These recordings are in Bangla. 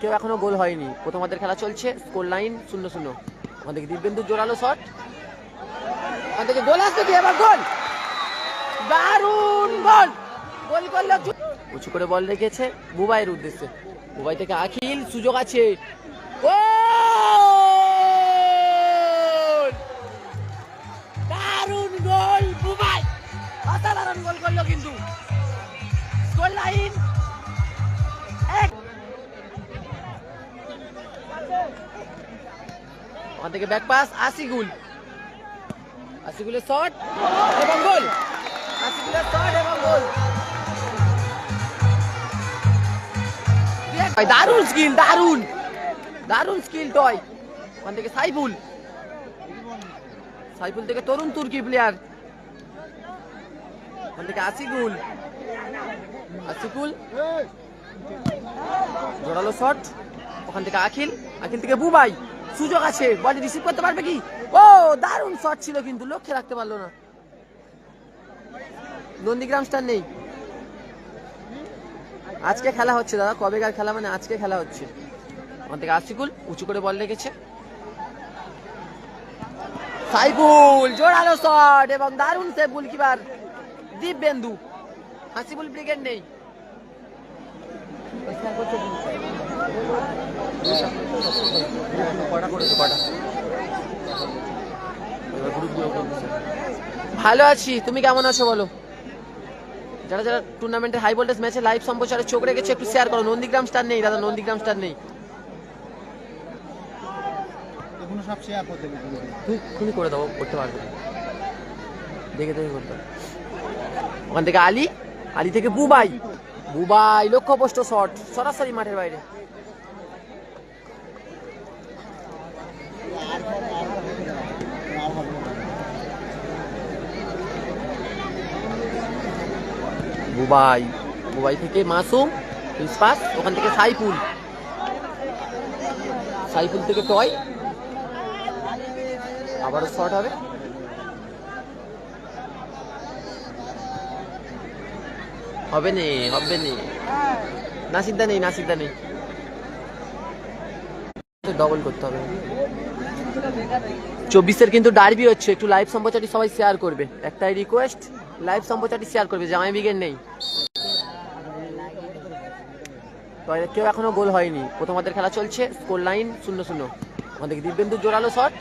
কেউ এখনও গোল হয়নি। প্রথমার্ধের খেলা চলছে স্কোর লাইন শূন্য শূন্য। থেকে দিব্যেন্দু জোরালো শট থেকে গোল আসবে কি এবার গোল। দারুণ গোল। গোল করল উঁচু করে বল রেখেছে বুবাইয়ের উদ্দেশ্যে। বুবাই থেকে আখিল, সুযোগ আছে। দারুণ গোল বুবাই। অসাধারণ গোল করল কিন্তু। গোল লাইন ওখান থেকে ব্যাক পাস আসিগুল আসিগুলের শট এবং গোল আসিগুলের শট এবং গোল দারুণ স্কিল দারুণ। দারুণ স্কিল টয় ওখান থেকে সাইফুল। সাইফুল থেকে তরুণ তুর্কি প্লেয়ার ওখান থেকে আসিগুল আসিকুল জোরালো শট ওখান থেকে আখিল। আখিল থেকে বুবাই। সুযোগ আছে বল রিসিভ করতে পারবে কি? ও, দারুণ শট ছিল কিন্তু, লক্ষ্যে রাখতে পারল না। নন্দীগ্রাম স্টার নেই। আজকে খেলা হচ্ছে, দাদা, কবেকার খেলা মানে আজকে খেলা হচ্ছে। ওখান থেকে আশিকুল উঁচু করে বল রেখেছে। সাইফুল, জোরালো শট এবং দারুণ save goalkeeper Dibyendu. Hasibul brigade নেই। ভালো আছি তুমি কেমন আছো বলো? যারা যারা টুর্নামেন্টের হাই ভোল্টেজ ম্যাচে লাইভ সম্প্রচারে চোখ রেখেছে একটু শেয়ার করো নন্দীগ্রাম স্টার নেই দাদা নন্দীগ্রাম স্টার নেই। তুমি করে দাও করতে পারবে দেখে দেখে করতে ওখান থেকে আলী আলী থেকে বুবাই। বুবাই লক্ষ্যপোষ্ট শট সরাসরি মাঠের বাইরে আর হবে না। বুবাই বুবাই থেকে মাসুম ইস্পাস ওখান থেকে সাইফুল। সাইফুল থেকে টয়। আবারও শর্ট হবে। হবে নে হবে নে। নাসিদ্দা নেই নাসিদ্দা নেই। ডবল করতে হবে। চব্বিশের কিন্তু ডার্বি হচ্ছে। একটু লাইভ সম্প্রচারটি সবাই শেয়ার করবে। একটাই রিকোয়েস্ট লাইভ সম্প্রচারটি শেয়ার করবে জামাই ব্রিগেড নেই। কেউ এখনও গোল হয়নি। প্রথমার্ধের খেলা চলছে স্কোর লাইন শূন্য শূন্য। ওখান থেকে দিব্যেন্দু জোরালো শট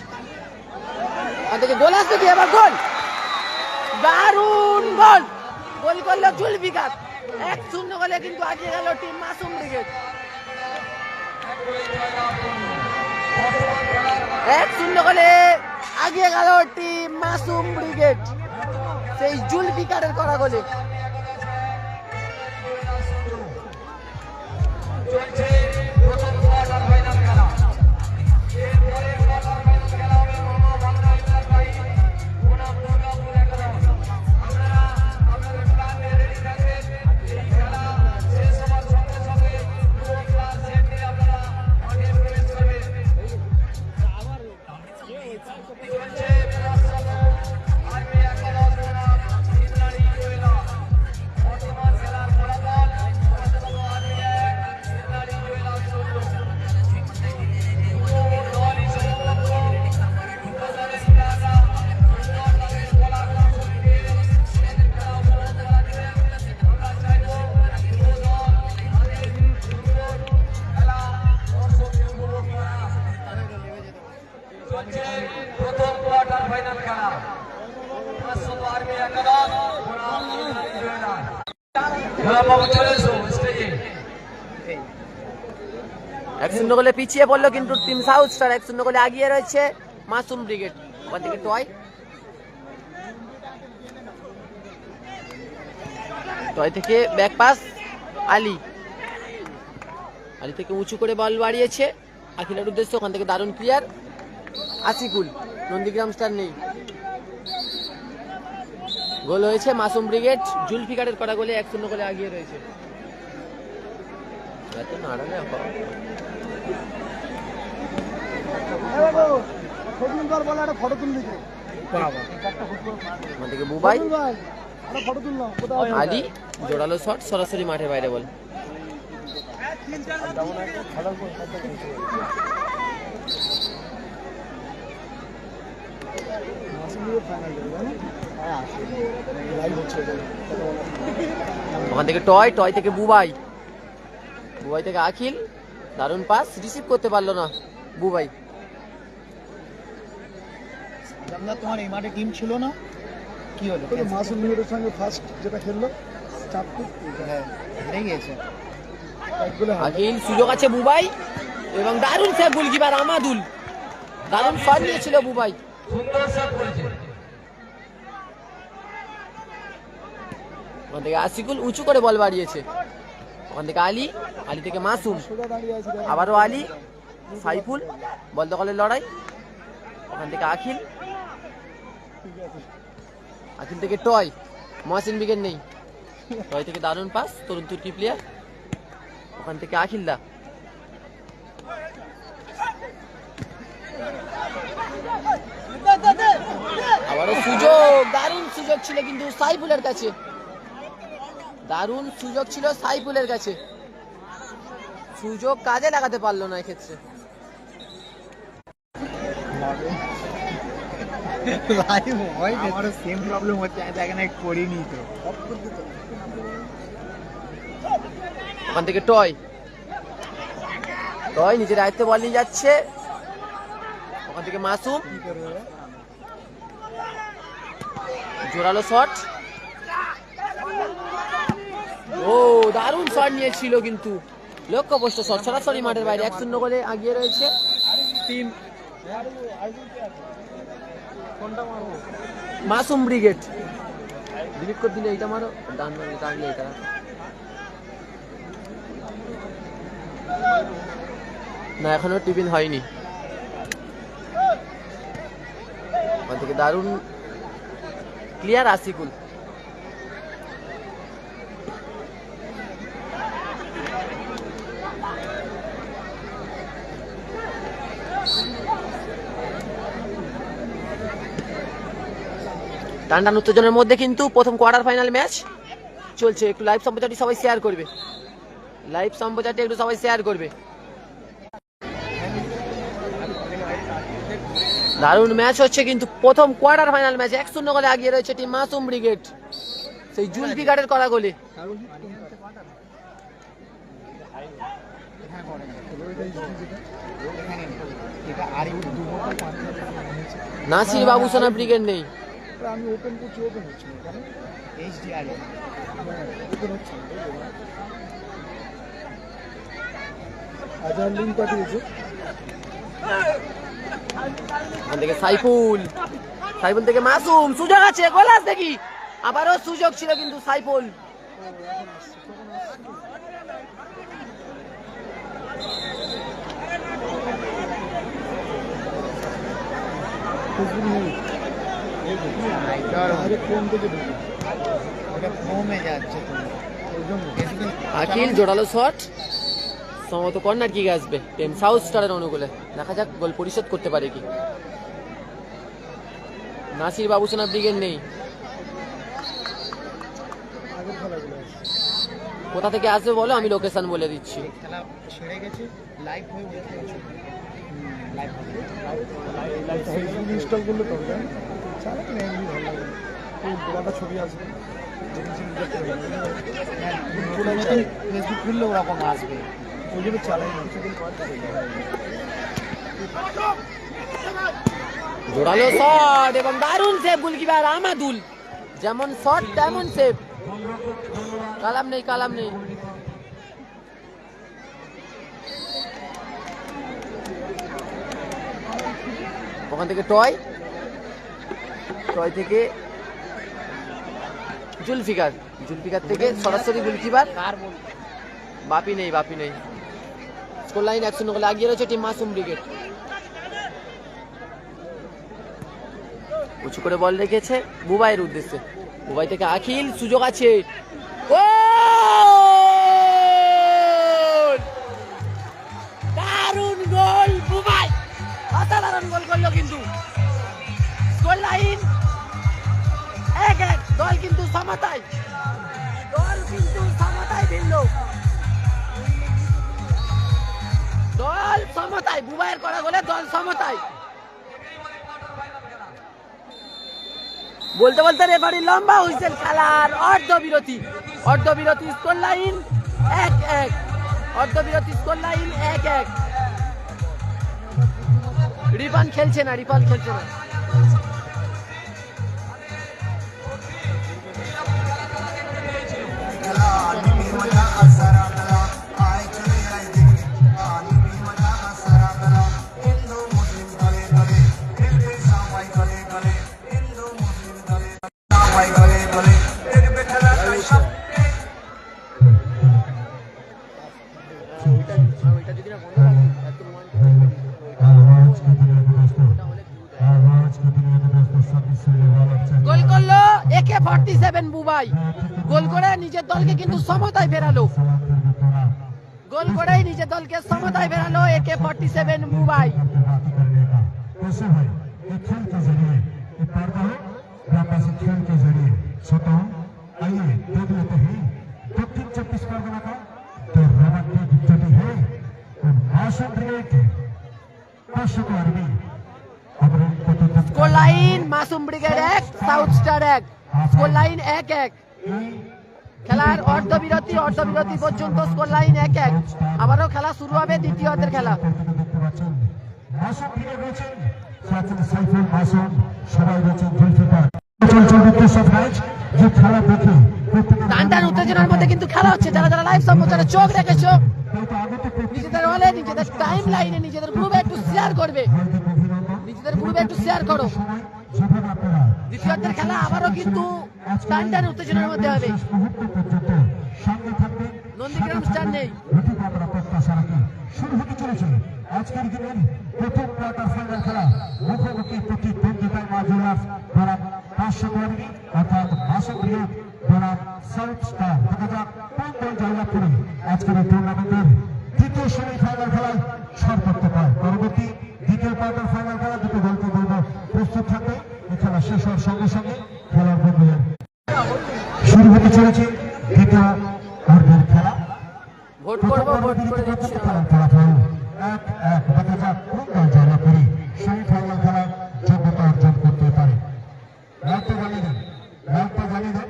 ওখান থেকে গোল আসবে কি? এবার গোল। দারুণ গোল। গোল করল জুলফিকার এক শূন্য গোলে কিন্তু আগে গেল টিম মাসুম ব্রিগেড এক শূন্য গোলে। আগিয়ে গেল টিম মাসুম ব্রিগেড সেই জুলফিকারের করা গোলে। চলছে প্রথম কোয়ার্টার ফাইনাল খেলা। এক পিছিয়ে পড়ল কিন্তু টিম এক আগিয়ে রয়েছে ওখান থেকে টয়। টয় থেকে থেকে উঁচু করে বল বাড়িয়েছে। আখিলের উদ্দেশ্যে ওখান থেকে দারুণ ক্লিয়ার আসিকুল নন্দীগ্রাম স্টার নেই। গোল হয়েছে মাসুম ব্রিগেড জুলফিকারের করা গোলে এক শূন্য গোলে আগিয়ে রয়েছে। আলী জোরালো শট সরাসরি মাঠের বাইরে বল ফাইনাল দেবে জানো হ্যাঁ আসবে লাইভ হচ্ছে এটা কত বড় ওখান থেকে টয় টয় থেকে বুবাই। বুবাই থেকে আখিল দারুণ পাস রিসিভ করতে পারল না বুবাই। জানলা তোমার এই মাঠে টিম ছিল না? কি হলো? সঙ্গে ফার্স্ট যেটা খেললো হ্যাঁ হেরে গিয়েছে আখিল সুযোগ আছে বুবাই এবং দারুণ সেভ গোলকিপার আমাদুল। দারুণ শট নিয়েছিল বুবাই। সুন্দর শট করেছে ওখান থেকে আশিকুল উঁচু করে বল বাড়িয়েছে। ওখান থেকে আলী আলী থেকে মাসুম। আবারও আলী, সাইফুল, বল দখলের লড়াই। ওখান থেকে আখিল। আখিল থেকে টয়, মহসিন উইকেট নেই। টয় থেকে দারুণ পাস তরুণ তুর্কি প্লেয়ার ওখান থেকে আখিল দা। আবারও সুযোগ, দারুণ সুযোগ ছিল কিন্তু সাইফুলের কাছে। দারুণ সুযোগ ছিল সাইফুলের কাছে। সুযোগ কাজে লাগাতে পারল না এক্ষেত্রে। হয় আমারও সেম প্রবলেম হচ্ছে আমি করিনি তো। ওখান থেকে টয় টয় নিজের আয়ত্তে বল নিয়ে যাচ্ছে। ওখান থেকে মাসুম? জোরালো শট ও দারুণ শট নিয়েছিল কিন্তু। লক্ষ্যপষ্ট শট সরাসরি মাঠের বাইরে এক শূন্য করে আগিয়ে রয়েছে। Team Masum brigade. ডিলিট করে দিলে এইটা মারো ডান মারলে টানলে এটা। না এখনও টিফিন হয়নি। ওখান থেকে দারুণ। ক্লিয়ার আসিকুল। টান টান উত্তেজনের মধ্যে কিন্তু প্রথম কোয়ার্টার ফাইনাল ম্যাচ চলছে একটু লাইভ সম্প্রচারটি সবাই শেয়ার করবে লাইভ সম্প্রচারটি একটু সবাই শেয়ার করবে দারুণ ম্যাচ হচ্ছে কিন্তু প্রথম কোয়ার্টার ফাইনাল ম্যাচ এক শূন্য গোলে আগিয়ে রয়েছে টিম মাসুম ব্রিগেড সেই জুলফিকারের করা গোলে নাসির বাবু করে না। ওইটাই জিতে যেটা। এখানে নেই। এটা আমি ওপেন করছি ওপেন হচ্ছে না কেন? এইচডিআর ওপেন হচ্ছে না বুঝলে লিঙ্ক পাঠিয়েছে? থেকে সাইফুল। সাইফুল থেকে মাসুম। সুযোগ আছে গোলাস দেখি। আবারও সুযোগ ছিল কিন্তু সাইফুল। ফেসবুক আকিল জোরালো শট। সম্ভবত কর্নার কিক আসবে। টেন সাউথ স্টারের অনুকূলে। দেখা যাক গোল পরিশোধ করতে পারে কি। নাসির বাবুসোনা ব্রিগেড নেই। কোথা থেকে আসবে বলো? আমি লোকেশন বলে দিচ্ছি। খেলা ছেড়ে গেছে। লাইভ উঠে লাইভ ফেসবুক ইনস্টল করলে তো হবে চালাতে নেই এমনি ভালো লাগে খুব বড়টা ছবি আসবে ফেসবুক খুললে ওরকম আসবে। ওই জন্য চালাই না। সেদিন জোরালো শট এবং দারুণ সেভ গোলকিপার আমাদুল যেমন শট তেমন সেভ কালাম নেই কালাম নেই। ওখান থেকে টয় টয় থেকে জুলফিকার। জুলফিকার থেকে সরাসরি গোলকিপার। বাপি নেই বাপি নেই। স্কোর লাইন এক শূন্য গোলে আগিয়ে রয়েছে টিম মাসুম ব্রিগেড। উঁচু করে বল রেখেছে বুবাইয়ের উদ্দেশ্যে। বুবাই থেকে আখিল, সুযোগ আছে। গোল! দারুণ গোল বুবাই। অসাধারণ গোল করল কিন্তু। দল কিন্তু সমতায় দল কিন্তু সমতায় ভিড়ল সমতায় বুবাইয়ের করা গোলে দল সমতায় বলতে বলতে রেফারি লম্বা হুইসেল খেলার অর্ধ বিরতি অর্ধ বিরতি স্কোর লাইন এক এক। অর্ধ বিরতি স্কোর লাইন এক এক। রিপান খেলছে না রিপান খেলছে না। গোল করল একে ফর্টি সেভেন বুবাই। গোল করে নিজের দলকে কিন্তু সমতায় ফেরালো গোল করেই নিজের দলকে সমতায় ফেরালো একে ফর্টি সেভেন বুবাই कैसे है ये खेल के जरिए ये पर्दा है ग्रामवासी खेल के जरिए छोटा आइए देख लेते हैं दक्षिण चौबीस परगना का जो रोमांटिक जोड़ी है वो मासूम ब्रिगेड कौशल आर्मी हमारे को স্কোর লাইন মাসুম ব্রিগেড এক সাউথ স্টার এক স্কোর লাইন এক এক খেলার অর্ধ বিরতি অর্ধ বিরতি পর্যন্ত স্কোর লাইন এক এক। আবারও খেলা শুরু হবে দ্বিতীয় খেলা দেখতে পাচ্ছেন মাসুম ব্রিগেড রয়েছেন সাথে সাইফুল মাসুম সবাই রয়েছেন জুলফিকার চলছে বিদ্যুৎ ম্যাচ যে খেলা। দেখে প্রত্যেকের টান টান উত্তেজনার মধ্যে কিন্তু খেলা হচ্ছে। যারা যারা লাইভ সম্প্রচারে চোখ রেখেছো, নিজেদের নিজেদের টাইম লাইনে নিজেদের গ্রুপে একটু শেয়ার করবে। নিজেদের গ্রুপে একটু শেয়ার করো। দ্বিতীয়ার্ধের খেলা আবারও কিন্তু উত্তেজনার মধ্যে হবে। নন্দীগ্রাম স্টার নেই। শুরু হতে চলেছে আজকের দিনের প্রথম কোয়ার্টার ফাইনাল খেলা। মুখোমুখি প্রতিদ্বন্দ্বিতায় মা বনাম পাঁচশো কর্মী অর্থাৎ মাসুম ব্রিগেড বনাম সাউথ স্টার দেখা যাক কোন দল জয়লাভ করে আজকের এই টুর্নামেন্টের দ্বিতীয় ফাইনাল খেলায় সর করতে পারে পরবর্তী দ্বিতীয় কোয়ার্টার ফাইনাল খেলা দুটো দলকে বলব প্রস্তুত থাকবে এই খেলা শেষ হওয়ার সঙ্গে সঙ্গে খেলার বন্ধু শুরু হতে চলেছে দ্বিতীয় পর্বের খেলা। ভোট করব ভোট করে দিচ্ছি। ফলাফল। এক এক দেখা যাক কোন দল জয়লাভ করে সেমিফাইনাল খেলায় যোগ্যতা অর্জন করতে পারে? লাইটটা জ্বালিয়ে দেন লাইটটা জ্বালিয়ে দেন।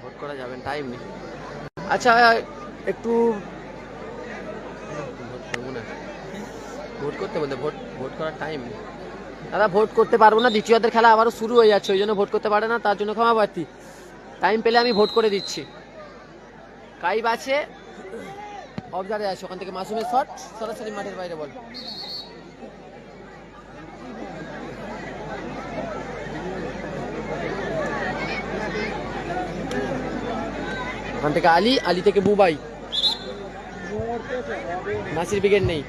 ভোট করা যাবে টাইম নেই। আচ্ছা একটু ভোট করতে বলতে ভোট ভোট করার টাইম নেই। দাদা, ভোট করতে পারব না, দ্বিতীয়দের খেলা আবারও শুরু হয়ে যাচ্ছে, ওই জন্য ভোট করতে পারে না, তার জন্য ক্ষমা প্রার্থী। টাইম পেলে আমি ভোট করে দিচ্ছি। কাইব আছে? অবজারে আছে, ওখান থেকে মাসুমের শট। সরাসরি মাঠের বাইরে বল। ওখান থেকে আলী আলী থেকে বুবাই। মাসির ব্রিগেড নেই।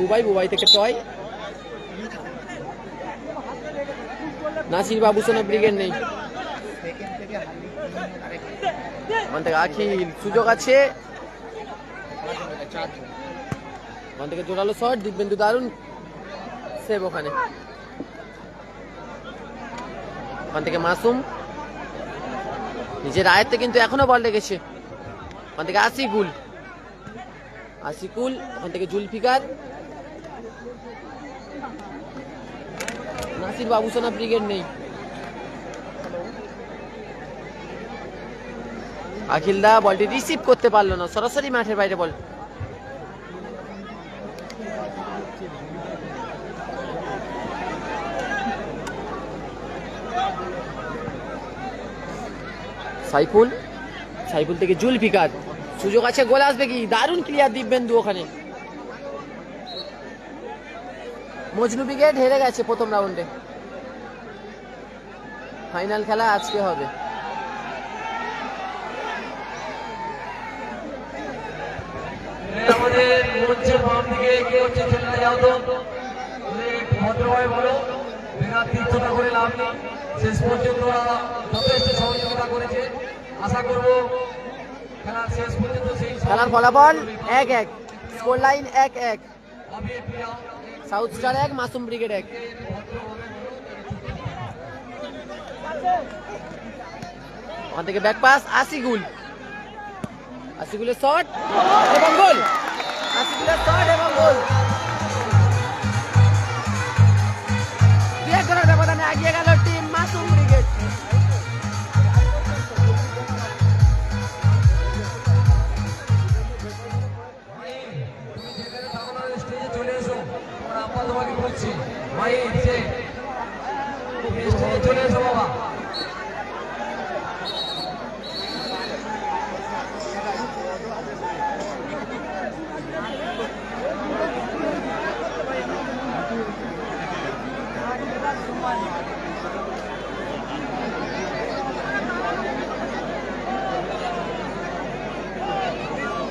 বুবাই বুবাই থেকে টয়। নাসির বাবু সোনা ব্রিগেড নেই। ওখান থেকে আখিল, সুযোগ আছে। ওখান থেকে জোরালো শট, দিব্যেন্দু দারুণ সেভ ওখানে। ওখান থেকে মাসুম। নিজের আয়ত্তে কিন্তু এখনও বল লেগেছে ওখান থেকে আসিকুল আসিকুল ওখান থেকে জুলফিকার। নাসির বাবুসোনা ব্রিগেড নেই। আখিলদা বলটি রিসিভ করতে পারল না। সরাসরি মাঠের বাইরে বল। সাইফুল সাইফুল থেকে জুলফিকার। সুযোগ আছে, গোল আসবে কি? দারুণ ক্লিয়ার দিব্যেন্দু ওখানে। মজনু ব্রিগেড হেরে গেছে প্রথম রাউন্ডে ফাইনাল খেলা আজকে হবে। আমাদের মঞ্চের বাম দিকে এগিয়ে হচ্ছে ছেলেরা, যাও তো। ভদ্রভাবে বলো। বেকার তীর্থতা করে লাভ নেই। শেষ পর্যন্ত যথেষ্ট সহযোগিতা করেছে। আশা করব খেলার ফলাফল এক এক। স্কোর লাইন এক এক। সাউথ স্টার এক মাসুম ব্রিগেড এক। ওখান থেকে ব্যাক পাস আসিকুল আশিকুলের শট এবং গোল আশিকুলের শট এবং গোল দুই এক গোলের ব্যবধানে এগিয়ে গেল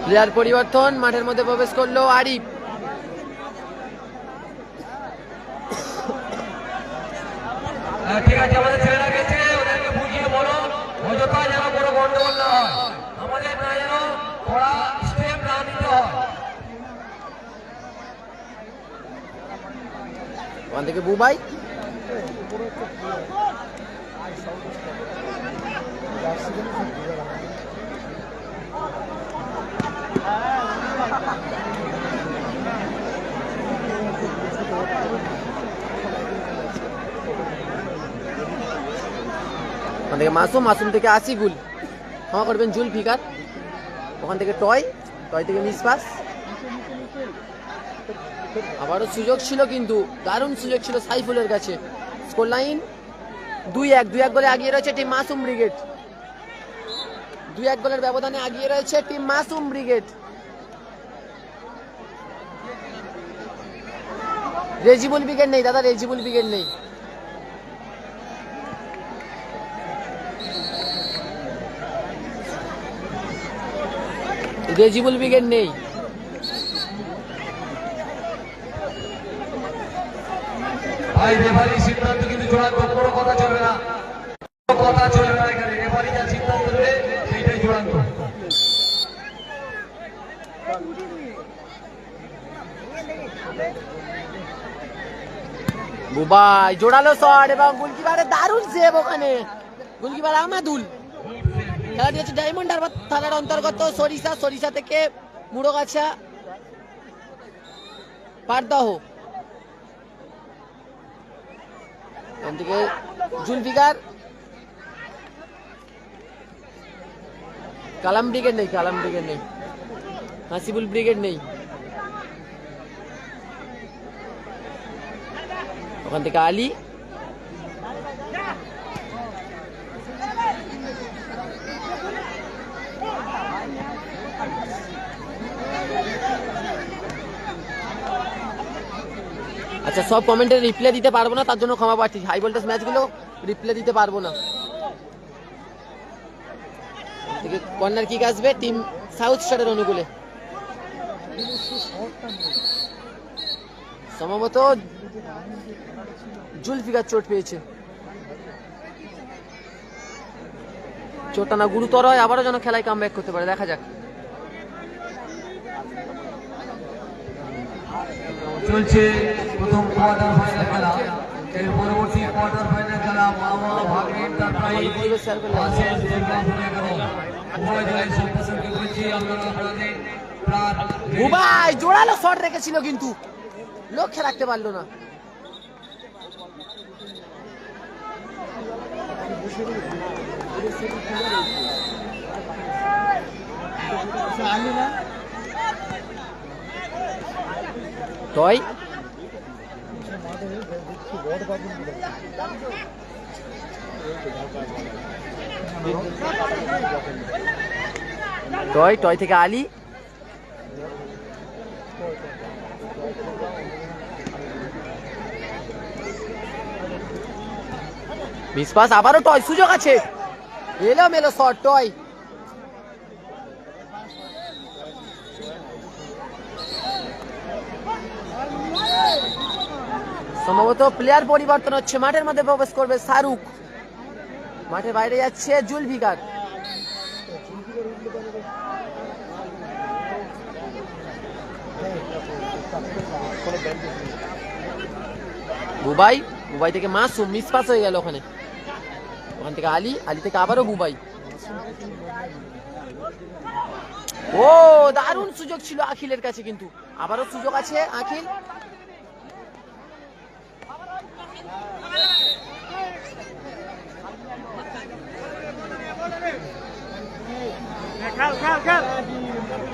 প্লেয়ার পরিবর্তন মাঠের মধ্যে প্রবেশ করল আরিফ হ্যাঁ, ঠিক আছে আমাদের ছেলেরা গেছে ওদেরকে বুঝিয়ে বলো অযথা যেন কোনো গন্ডগোল না হয় আমাদের না যেন ওরা স্টেপ না নিতে হয় ওখান থেকে বুবাই। ওখান থেকে মাসুম মাসুম থেকে আসিকুল ক্ষমা করবেন জুল ফিকার ওখান থেকে টয় টয় থেকে মিসপাস আবারও সুযোগ ছিল কিন্তু দারুণ সুযোগ ছিল সাইফুলের কাছে। স্কোর লাইন দুই এক দুই এক গোলে আগিয়ে রয়েছে টিম মাসুম ব্রিগেড। দুই এক গোলের ব্যবধানে আগিয়ে রয়েছে team Masum brigade. Rezibul brigade নেই, দাদা, রেজিবুল ব্রিগেড নেই। রেজিবুল ব্রিগেড নেই। ভাই, রেফারি সিদ্ধান্ত কিন্তু চূড়ান্ত কোনো কথা চলবে না। কথা চলবে না এখানে। রেফারি যা সিদ্ধান্ত দেবে সেইটাই চূড়ান্ত বুবাই, জোড়ালো শট এবং গোলকিপারের দারুণ সেভ ওখানে। গোলকিপার আমাদুল। খেলাটি হচ্ছে ডায়মন্ড হারবার থানার অন্তর্গত সরিষা। সরিষা থেকে মুড়োগাছা পারদাহ এখান থেকে জুলফিকার। কালাম ব্রিগেড নেই, কালাম ব্রিগেড নেই। হাসিবুল ব্রিগেড নেই। ওখান থেকে আলী। আচ্ছা সব কমেন্টের রিপ্লাই দিতে পারব না, তার জন্য ক্ষমা পাচ্ছি হাই ভোল্টেজ ম্যাচগুলো রিপ্লাই দিতে পারব না। কর্নার কিক আসবে টিম সাউথ স্টারের অনুকূলে। সম্ভবত জুলফিকার চোট পেয়েছে। চোটটা না গুরুতর হয়, আবারও যেন খেলায় কাম করতে পারে। দেখা যাক। চলছে প্রথম কোয়ার্টার ফাইনাল খেলা। এর পরবর্তী কোয়ার্টার ফাইনাল খেলা মামা ভাগ্নে এন্টারপ্রাইজ ভার্সেস দুর্গাপুর এগারো উভয় দলের সদস্যকে বলছি আপনারা আপনাদের শট রেখেছিল কিন্তু। লক্ষ্যে রাখতে পারল না? টয় টয় টয় থেকে আলী। মিসপাস আবারও টয় সুযোগ আছে। এলো মেলো শট টয়। সম্ভবত প্লেয়ার পরিবর্তন হচ্ছে। মাঠের মধ্যে প্রবেশ করবে শাহরুখ। মাঠের বাইরে যাচ্ছে জুলফিকার বুবাই বুবাই থেকে মাসুম, মিসপাস হয়ে গেল ওখানে। ওখান থেকে আলী আলী থেকে আবারও বুবাই। ও, দারুণ সুযোগ ছিল আখিলের কাছে কিন্তু। আবারও সুযোগ আছে আখিল।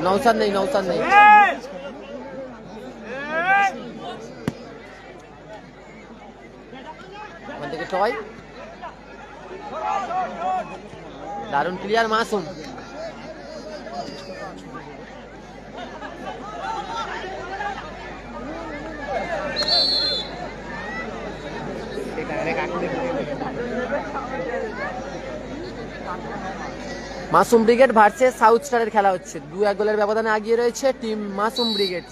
নৌসাদ নেই নৌসাদ নেই ওখান থেকে টয় দারুণ clear Masum Masum brigade versus south স্টারের খেলা হচ্ছে। দু এক গোলের ব্যবধানে আগিয়ে রয়েছে টিম মাসুম ব্রিগেড।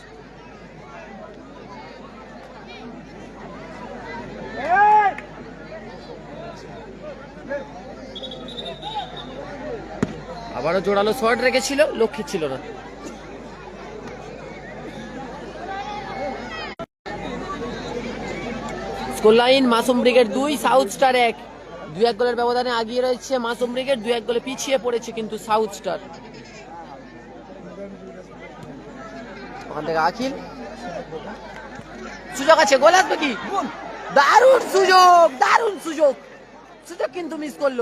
আবারও জোরালো শট রেখেছিল, লক্ষ্যে ছিল না। স্কোর লাইন মাসুম ব্রিগেড দুই সাউথ স্টার এক। দু এক গোলের ব্যবধানে আগিয়ে রয়েছে মাসুম ব্রিগেড দু এক গোলে পিছিয়ে পড়েছে কিন্তু সাউথ স্টার ওখান থেকে আখিল। সুযোগ আছে গোল আসবে কি? দারুণ সুযোগ দারুণ সুযোগ। সুযোগ কিন্তু মিস করল।